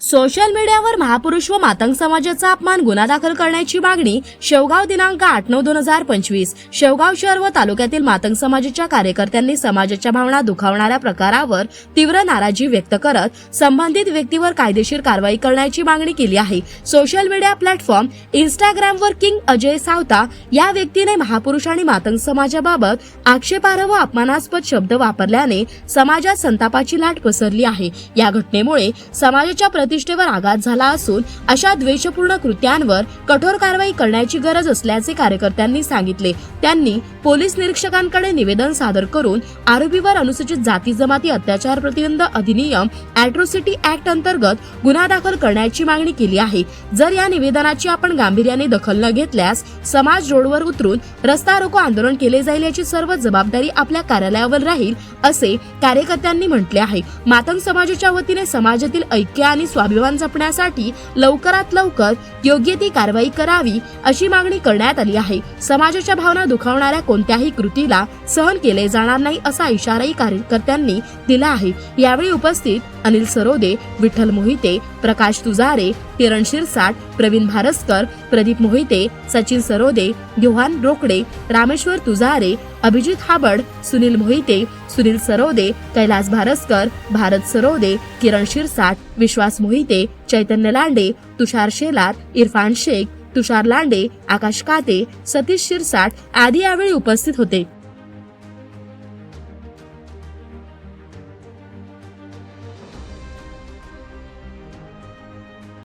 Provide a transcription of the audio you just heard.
Social मीडियावर महापुरुष व मातंग समाजाचा अपमान गुन्हा दाखल करण्याची मागणी शेवगाव दिनांक आठ नऊ दोन हजार पंचवीस. शेवगाव शहर व तालुक्यातील मातंग समाजाच्या कार्यकर्त्यांनी समाजाच्या भावना दुखावणाऱ्या प्रकारावर तीव्र नाराजी व्यक्त करत संबंधित व्यक्तीवर कायदेशीर कारवाई करण्याची मागणी केली आहे. सोशल मीडिया प्लॅटफॉर्म इंस्टाग्रामवर किंग अजय सावता या व्यक्तीने महापुरुष आणि मातंग समाजाबाबत आक्षेपार्ह व अपमानास्पद शब्द वापरल्याने समाजात संतापाची लाट पसरली आहे. या घटनेमुळे समाजाच्या प्रतिष्ठेवर आघात झाला असून अशा द्वेषपूर्ण कृत्यांवर कठोर कारवाई करण्याची गरज असल्याचे कार्यकर्त्यांनी सांगितले. त्यांनी पोलीस निरीक्षकांकडे निवेदन सादर करून आरोपीवर अनुसूचित जाती जमाती अत्याचार प्रतिबंध अधिनियम अॅट्रोसिटी ऍक्ट अंतर्गत गुन्हा दाखल करण्याची मागणी केली आहे. जर या निवेदनाची आपण गांभीर्याने दखल न घेतल्यास समाज रोडवर उतरून रस्ता रोको आंदोलन केले जाईल याची सर्व जबाबदारी आपल्या कार्यालयावर राहील असे कार्यकर्त्यांनी म्हटले आहे. मातंग समाजाच्या वतीने समाजातील ऐक्य आणि स्वाभिमान जपण्यासाठी लवकरात लवकर योग्य ती कारवाई करावी अशी मागणी करण्यात आली आहे. समाजाच्या भावना दुखावणाऱ्या कोणत्याही कृतीला सहन केले जाणार नाही असा इशाराही कार्यकर्त्यांनी दिला आहे. यावेळी उपस्थित अनिल सरोदे विठ्ठल मोहिते प्रकाश तुजारे किरण शिरसाट प्रवीण भारसकर प्रदीप मोहिते सचिन सरोदे योहान रोकडे रामेश्वर तुजारे अभिजित हाबड सुनील मोहिते सुनील सरोदे कैलास भारसकर भारत सरोदे किरण शिरसाट विश्वास मोहिते चैतन्य लांडे तुषार शेलार इरफान शेख तुषार लांडे आकाश काते सतीश शिरसाट आदी यावेळी उपस्थित होते.